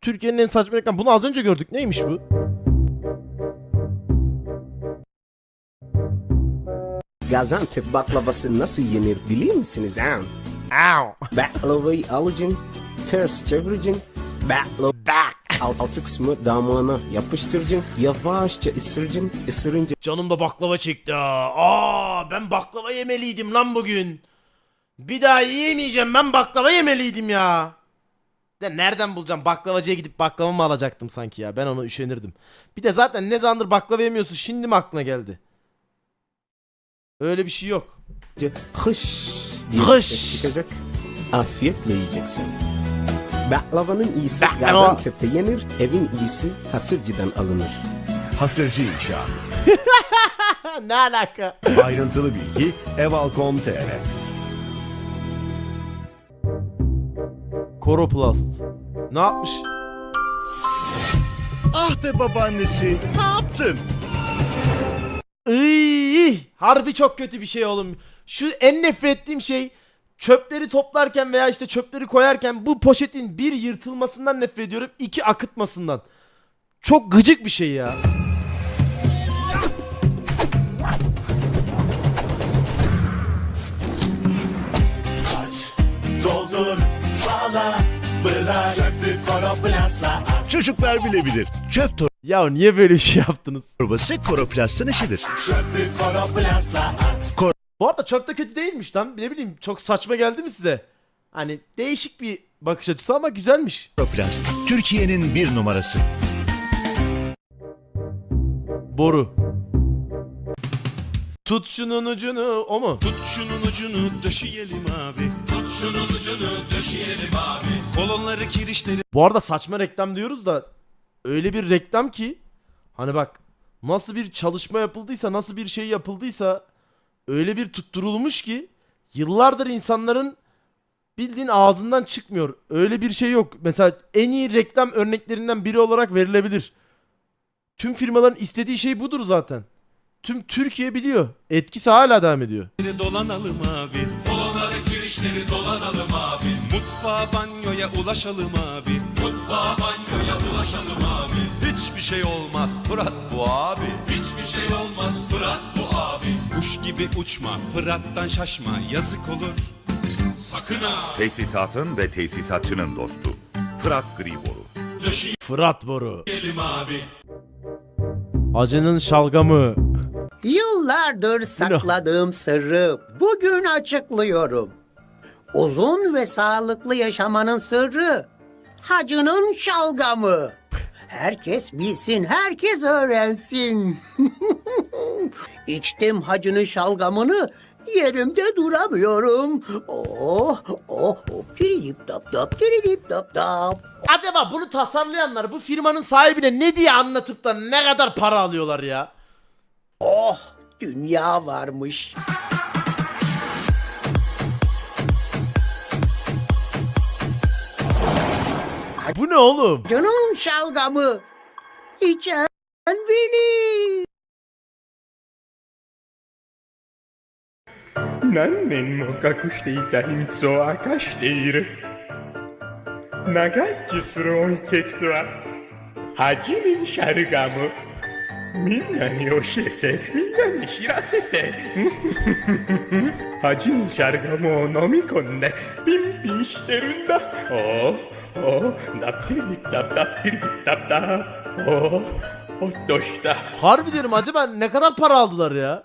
Türkiye'nin en saçma reklam. Bunu az önce gördük. Neymiş bu? Gaziantep baklavası nasıl yenir bilir misiniz ha? Ow. Baklavayı alacaksın, ters çevireceksin, baklava Back. alt, altı kısmı damağına yapıştıracaksın, yavaşça ısıracaksın, ısırınca Canım da baklava çekti ha. Aa, ben baklava yemeliydim lan bugün. Bir daha yiyemeyeceğim. Ben baklava yemeliydim ya. De nereden bulacağım? Baklavacıya gidip baklava mı alacaktım sanki ya. Ben ona üşenirdim. Bir de zaten ne zamandır baklava yemiyorsun. Şimdi mi aklına geldi? Öyle bir şey yok. hış diye Hış. ses çıkacak. Afiyetle yiyeceksin. Baklavanın iyisi Baklava. Gaziantep'te yenir, evin iyisi Hasırcı'dan alınır. Hasırcı İnşaat. Ne alaka? Ayrıntılı bilgi eval.com.tr Koroplast. Ne yapmış? Ah be babaannesi ne yaptın? Iy, harbi çok kötü bir şey oğlum. Şu en nefret ettiğim şey çöpleri toplarken veya işte çöpleri koyarken bu poşetin bir yırtılmasından nefret ediyorum. iki akıtmasından. Çok gıcık bir şey ya. Koroplastla at Çocuklar bilebilir. Çöp Ya niye böyle bir şey yaptınız? torbası koroplastın işidir. Çöpü koroplastla at Bu arada çok da kötü değilmiş lan. Ne bileyim çok saçma geldi mi size? Hani değişik bir bakış açısı ama güzelmiş. Koroplast Türkiye'nin bir numarası. Boru. Tut şunun ucunu o mu? Tut şunun ucunu döşeyelim abi. Tut şunun ucunu döşeyelim abi. Kolonları kirişleri Bu arada saçma reklam diyoruz da öyle bir reklam ki hani bak nasıl bir çalışma yapıldıysa nasıl bir şey yapıldıysa öyle bir tutturulmuş ki yıllardır insanların bildiğin ağzından çıkmıyor. Öyle bir şey yok. Mesela en iyi reklam örneklerinden biri olarak verilebilir. Tüm firmaların istediği şey budur zaten. Tüm Türkiye biliyor. Etkisi hala devam ediyor. dolanalım abi. Kolonları kirişleri dolanalım abi. Mutfağa banyoya ulaşalım abi. Mutfağa banyoya ulaşalım abi. Hiçbir şey olmaz Fırat bu abi. Hiçbir şey olmaz Fırat bu abi. Kuş gibi uçma Fırat'tan şaşma yazık olur. Sakın ha. Tesisatın ve tesisatçının dostu. Fırat Griboru. Fırat boru. Döşeyelim abi. Acının şalgamı. Yıllardır sakladığım sırrı bugün açıklıyorum. Uzun ve sağlıklı yaşamanın sırrı hacının şalgamı. Herkes bilsin, herkes öğrensin. İçtim hacının şalgamını, yerimde duramıyorum. Oh, oh, oh, tiridip tap tap, tiridip tap tap. Acaba bunu tasarlayanlar bu firmanın sahibine ne diye anlatıp da ne kadar para alıyorlar ya? Oh, dünya varmış. Bu ne oğlum? Canım şalgamı. İçen bilir. 何年も隠していた秘密を明かしている長生きする恩血は恥にシャルガム みんなに教えてみんなに知らせて恥にシャルガムを飲み込んでピンピンしてるんだおおおおダッテリディッダッダッテリディッダッダおおほっとした Harbi diyorum acaba ne kadar para aldılar ya?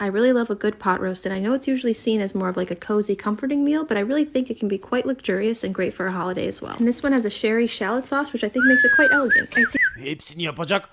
I really love a good pot roast, and I know it's usually seen as more of like a cozy, comforting meal, but I really think it can be quite luxurious and great for a holiday as well. And this one has a sherry shallot sauce, which I think makes it quite elegant. I see Hepsini yapacak.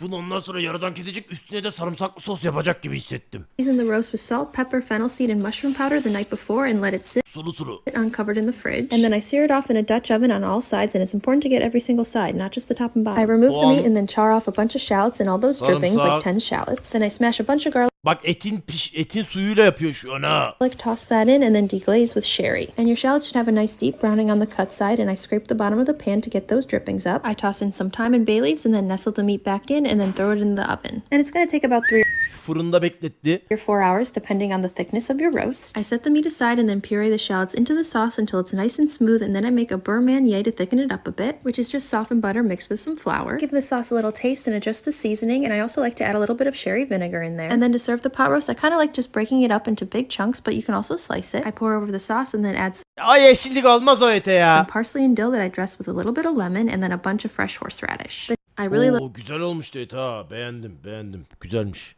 Bunu ondan sonra yarıdan kesecek üstüne de sarımsaklı sos yapacak gibi hissettim. season the roast with salt, pepper, fennel seed, and mushroom powder the night before and let it sit Sulu sulu. uncovered in the fridge. And then I sear it off in a Dutch oven on all sides, and it's important to get every single side, not just the top and bottom. I remove the meat and then char off a bunch of shallots and all those drippings, like Sarımsak. 10 shallots. Then I smash a bunch of garlic. Bak etin piş, etin suyuyla yapıyor şu an ha. Like toss that in and then deglaze with sherry. And your shallots should have a nice deep browning on the cut side and I scrape the bottom of the pan to get those drippings up. I toss in some thyme and bay leaves and then nestle the meat back in and then throw it in the oven. And it's going to take about three Fırında bekletti. or four hours depending on the thickness of your roast. I set the meat aside and then puree the shallots into the sauce until it's nice and smooth and then I make a burr mayonnaise to thicken it up a bit, which is just softened butter mixed with some flour. Give the sauce a little taste and adjust the seasoning and I also like to add a little bit of sherry vinegar in there. And then to serve the pot roast, I kind of like just breaking it up into big chunks, but you can also slice it. I pour over the sauce and then add Ay yeşillik olmaz o ete ya. some parsley and dill that I dress with a little bit of lemon and then a bunch of fresh horseradish. I really Oo, güzel olmuştu et ha. Beğendim beğendim. Güzelmiş.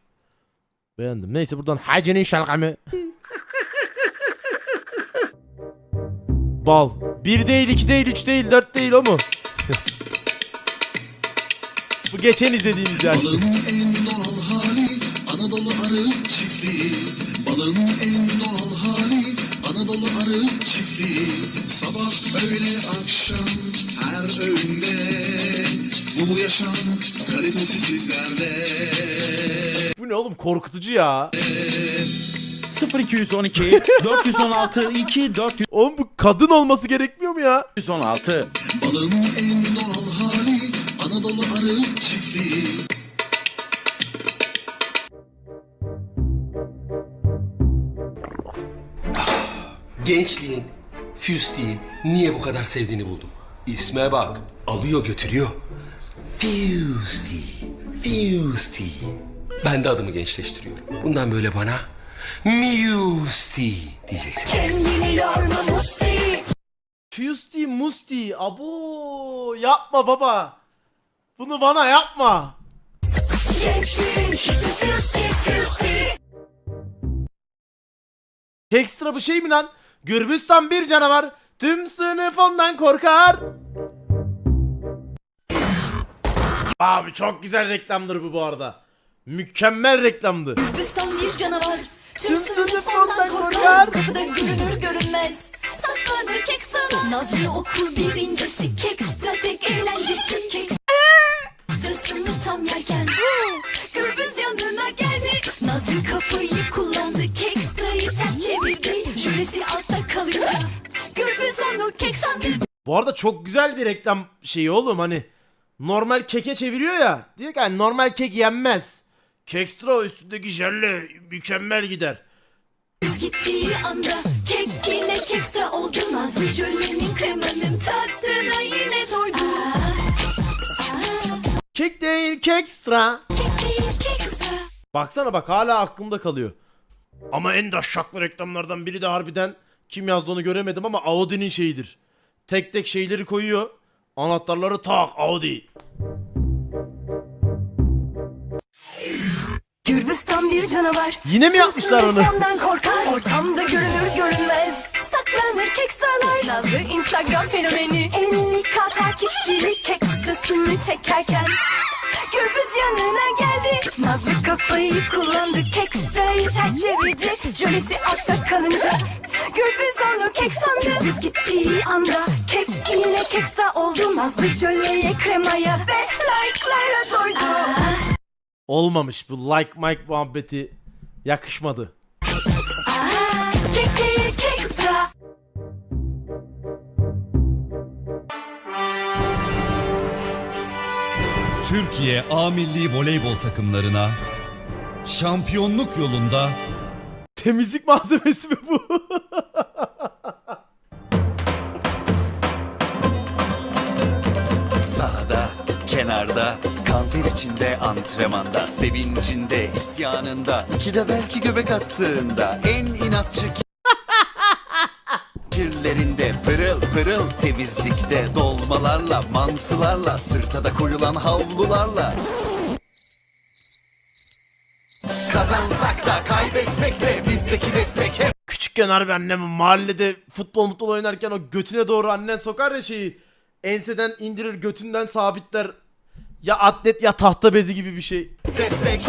Beğendim. Neyse buradan hacinin şalgamı. Bal. Bir değil, iki değil, üç değil, dört değil o mu? Bu geçen izlediğimiz hali Anadolu arı çiftliği. Balın en doğal hali Anadolu arı çiftliği. Sabah öğle akşam her öğünde Bu yaşam kalitesi sizlerde. Bu ne oğlum? Korkutucu ya. 0212 416 2 Oğlum bu kadın olması gerekmiyor mu ya? 416 Balın en doğal hali Anadolu arı çiftliği Gençliğin Fusti'yi niye bu kadar sevdiğini buldum. İsme bak. Alıyor götürüyor. Fusti. Fusti. Ben de adımı gençleştiriyorum. Bundan böyle bana Musti diyeceksin. Fusti musti. Abo yapma baba. Bunu bana yapma. Ekstra bu şey mi lan? Gürbüstan bir canavar. Tüm sınıf ondan korkar. Abi çok güzel reklamdır bu bu arada. Mükemmel reklamdı. Gürbüstan bir canavar. Tüm sınıf ondan korkar. Kapıda görünür görünmez. Saklanır kek sana. Nazlı okul birincisi. Kekstra tek eğlencesi. Bu arada çok güzel bir reklam şeyi oğlum hani normal keke çeviriyor ya. Diyor ki hani normal kek yenmez. Kekstra üstündeki jelle mükemmel gider. Gürbüz gittiği anda. Kek yine kekstra oldu. Nazlı jölenin kremanın tadına yine doydu. Kek değil kekstra. Kek değil kekstra. Baksana bak hala aklımda kalıyor. Ama en daşşaklı reklamlardan biri de harbiden kim yazdı onu göremedim ama Audi'nin şeyidir. Tek tek şeyleri koyuyor. Anahtarları tak Audi. Gürbüz tam bir canavar. Yine mi yapmışlar onu? Korkar. Ortamda görünür görünmez. Saklanır kekstralar. Nazlı Instagram fenomeni. 50k takipçili kekstrasını çekerken. Gürbüz yanına geldi. Nazlı kafayı kullandı. Kekstrayı ters çevirdi. Jölesi altta kalınca. Gürbüz onu kek sandı. Gürbüz gittiği anda. Yine kekstra oldu. Nazlı jöleye kremaya ve like'lara doydu. Olmamış bu like Mike muhabbeti yakışmadı. Kek. Türkiye A Milli Voleybol takımlarına şampiyonluk yolunda Temizlik malzemesi mi bu? içinde, antrenmanda, sevincinde, isyanında, iki de belki göbek attığında, en inatçı kirlerinde, pırıl pırıl temizlikte, dolmalarla, mantılarla, sırta da koyulan havlularla. Kazansak da kaybetsek de bizdeki destek hep Küçükken harbi annem mahallede futbol mutlu oynarken o götüne doğru annen sokar ya şeyi. Enseden indirir götünden sabitler. Ya atlet ya tahta bezi gibi bir şey. destek.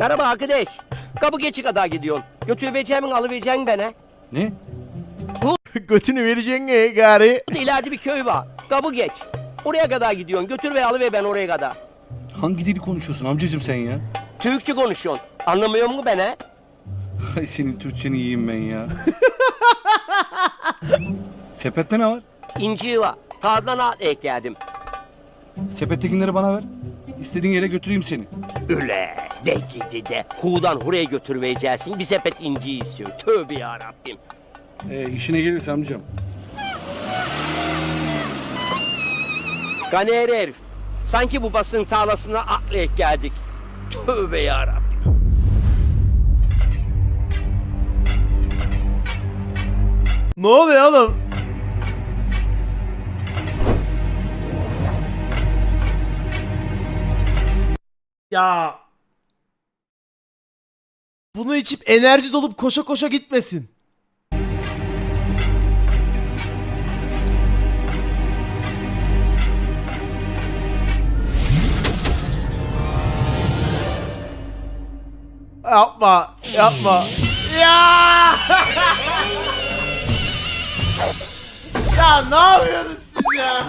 Merhaba arkadaş. Kapı geçi kadar gidiyorsun. Götüreceğimin alıvereceksin bana. Ne? Götünü vereceksin ya gari. Burada ileride bir köy var. Kabı geç. Oraya kadar gidiyorsun. Götür ve alıver ben oraya kadar. Hangi dili konuşuyorsun amcacım sen ya? Türkçe konuşuyorsun. Anlamıyor musun beni? Ay senin Türkçeni yiyeyim ben ya. Sepette ne var? İnci var. Tağdan al ekledim. Sepettekileri bana ver. İstediğin yere götüreyim seni. Öyle. De gidi de. Hu'dan huraya götürmeyeceksin. Bir sepet inci istiyorsun. Tövbe yarabbim. Ee, işine gelirse amcam. Ganeri herif. Sanki bu basın tarlasına atlayıp geldik. Tövbe yarabbim. Ne oluyor oğlum? Ya bunu içip enerji dolup koşa koşa gitmesin. Yapma, yapma. Ya! ya ne yapıyorsunuz siz ya?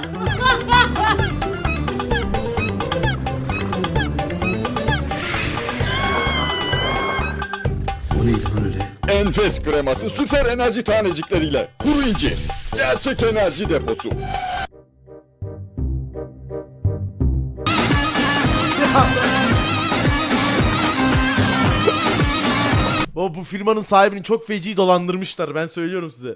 Enfes kreması süper enerji tanecikleriyle. Kuru incir. Gerçek enerji deposu. Bu, bu firmanın sahibini çok feci dolandırmışlar ben söylüyorum size.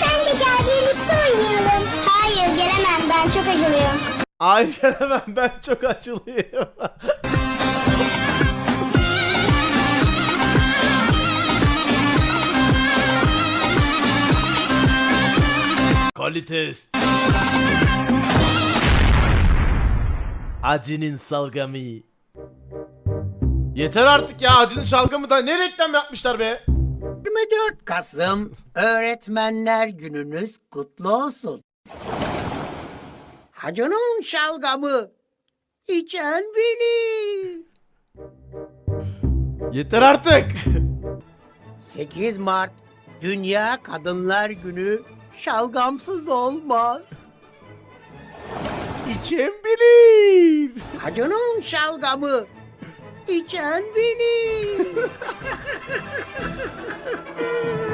Sen de gel birlikte oynayalım. Hayır gelemem ben çok acılıyorum. Ay gelemem ben çok açılıyım. Kalites. Acının salgamı. Yeter artık ya acının şalgamı da ne reklam yapmışlar be? 24 Kasım Öğretmenler Gününüz kutlu olsun. Hacının şalgamı içen bilir. Yeter artık. 8 Mart Dünya Kadınlar Günü şalgamsız olmaz. İçen bilir. Hacının şalgamı içen bilir.